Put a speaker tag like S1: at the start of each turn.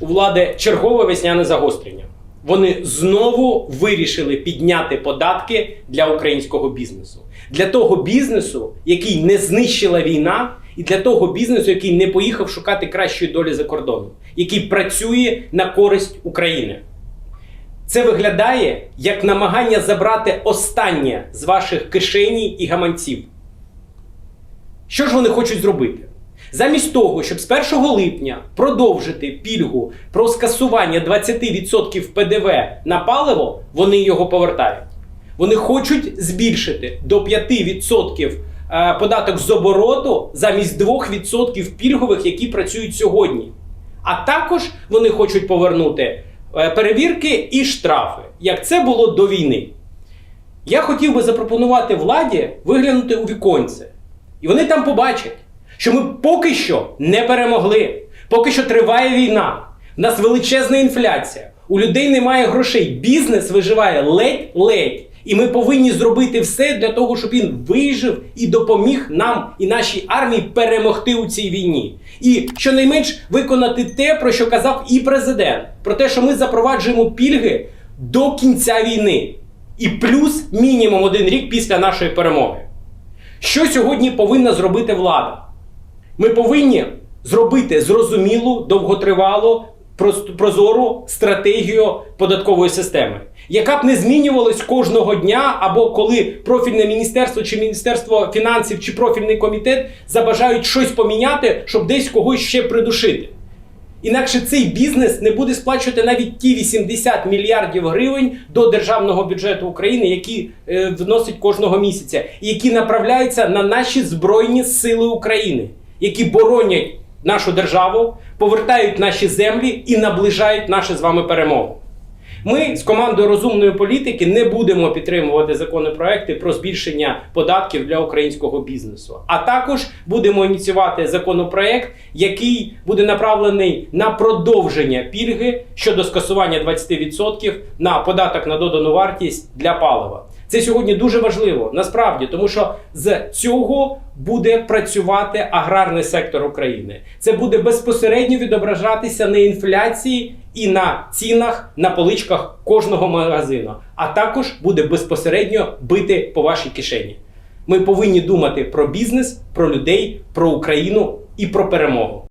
S1: у влади чергове весняне загострення. Вони знову вирішили підняти податки для українського бізнесу. Для того бізнесу, який не знищила війна, і для того бізнесу, який не поїхав шукати кращої долі за кордоном, який працює на користь України. Це виглядає як намагання забрати останнє з ваших кишені і гаманців. Що ж вони хочуть зробити? Замість того, щоб з 1 липня продовжити пільгу про скасування 20% ПДВ на паливо, вони його повертають. Вони хочуть збільшити до 5% е, податок з обороту замість 2% пільгових, які працюють сьогодні. А також вони хочуть повернути е, перевірки і штрафи, як це було до війни. Я хотів би запропонувати владі виглянути у віконце. І вони там побачать, що ми поки що не перемогли, поки що триває війна, в нас величезна інфляція, у людей немає грошей, бізнес виживає ледь-ледь. І ми повинні зробити все для того, щоб він вижив і допоміг нам і нашій армії перемогти у цій війні. І щонайменш виконати те, про що казав і президент, про те, що ми запроваджуємо пільги до кінця війни, і плюс мінімум один рік після нашої перемоги. Що сьогодні повинна зробити влада? Ми повинні зробити зрозумілу, довготривалу, прозору стратегію податкової системи, яка б не змінювалась кожного дня, або коли профільне міністерство чи міністерство фінансів чи профільний комітет забажають щось поміняти, щоб десь когось ще придушити. Інакше цей бізнес не буде сплачувати навіть ті 80 мільярдів гривень до державного бюджету України, які е, вносить кожного місяця, і які направляються на наші збройні сили України, які боронять нашу державу, повертають наші землі і наближають нашу з вами перемогу. Ми з командою розумної політики не будемо підтримувати законопроекти про збільшення податків для українського бізнесу. А також будемо ініціювати законопроект, який буде направлений на продовження пільги щодо скасування 20% на податок на додану вартість для палива. Це сьогодні дуже важливо насправді, тому що з цього буде працювати аграрний сектор України. Це буде безпосередньо відображатися на інфляції і на цінах на поличках кожного магазину, а також буде безпосередньо бити по вашій кишені. Ми повинні думати про бізнес, про людей, про Україну і про перемогу.